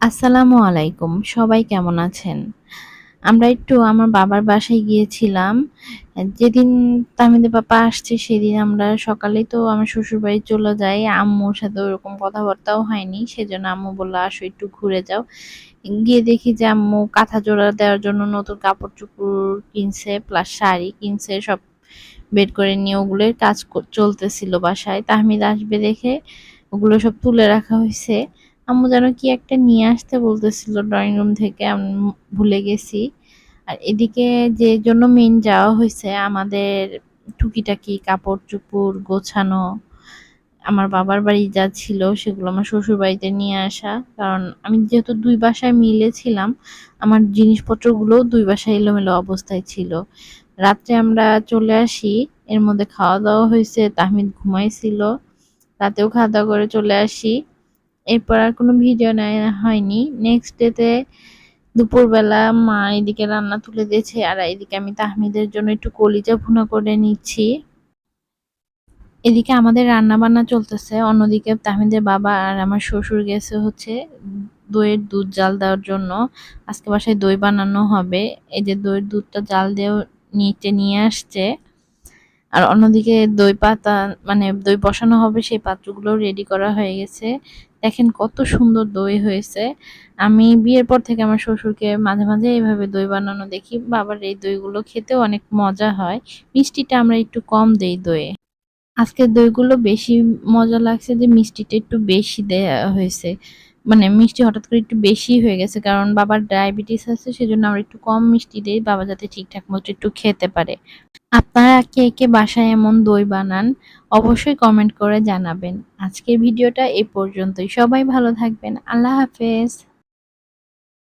আসসালামু আলাইকুম, সবাই কেমন আছেন? আমরা একটু আমার বাবার বাসায় গিয়েছিলাম। যেদিন তামিদের পাপা আসছে সেদিন আমরা সকালেই তো আমার শ্বশুর বাড়ি চলে যাই। আম্মুর সাথে ওরকম কথাবার্তাও হয়নি, সেজন্য আম্মু বলল, আসো একটু ঘুরে যাও। গিয়ে দেখি যে আম্মু কাঁথা জোড়া দেওয়ার জন্য নতুন কাপড় চোপড় কিনছে প্লাস শাড়ি কিনছে, সব বের করে নিয়ে ওগুলোর কাজ চলতেছিল বাসায়। তাহমিদ আসবে দেখে ওগুলো সব তুলে রাখা হয়েছে আম্মু যেন কি একটা নিয়ে আসতে বলতেছিল ড্রয়িং রুম থেকে, আমি ভুলে গেছি। আর এদিকে যে জন্য মেন যাওয়া হয়েছে, আমাদের টুকিটাকি কাপড় চুপুর গোছানো, আমার বাবার বাড়ি যা ছিল সেগুলো আমার শ্বশুর বাড়িতে নিয়ে আসা। কারণ আমি যেহেতু দুই বাসায় মিলেছিলাম আমার জিনিসপত্রগুলো দুই বাসায় এলোমেলো অবস্থায় ছিল। রাত্রে আমরা চলে আসি, এর মধ্যে খাওয়া দাওয়া হয়েছে, তাহমিদ ঘুমাইছিল, রাতেও খাওয়া দাওয়া করে চলে আসি। এরপর আর কোনো ভিডিও নেওয়া হয়নি। নেক্সট ডেতে দুপুরবেলা মা এদিকে রান্না তুলে দিয়েছে, আর এদিকে আমি তাহমিদের জন্য একটু কলিজা ভুনা করে নিচ্ছি। এদিকে আমাদের রান্না বান্না চলতেছে, অন্যদিকে তাহমিদের বাবা আর আমার শ্বশুর গেছে হচ্ছে দইয়ের দুধ জাল দেওয়ার জন্য। আজকে বাসায় দই বানানো হবে। এই যে দইয়ের দুধটা জাল দিয়ে নিচে নিয়ে আসছে। আর অন্যদিকে দই পাতা মানে দই বসানো হবে, সেই পাত্রগুলো রেডি করা হয়ে গেছে। দেখেন কত সুন্দর দই হয়েছে। আমি বিয়ের পর থেকে আমার শ্বশুরকে মাঝে মাঝে এইভাবে দই বানানো দেখি। বাবার এই দইগুলো খেতেও অনেক মজা হয়। মিষ্টিটা আমরা একটু কম দেই দইয়ে। আজকের দইগুলো বেশি মজা লাগছে যে মিষ্টিটা একটু বেশি দেয়া হয়েছে। মানে মিষ্টি হঠাৎ করে একটু বেশি হয়ে গেছে, কারণ বাবার ডায়াবেটিস আছে, সেজন্য আমরা একটু কম মিষ্টি দিই, বাবা যাতে ঠিকঠাক মতো একটু খেতে পারে। আপনারা কে কে বাসায় এমন দই বানান, অবশ্যই কমেন্ট করে জানাবেন। আজকের ভিডিওটা এ পর্যন্তই। সবাই ভালো থাকবেন। আল্লাহ হাফেজ।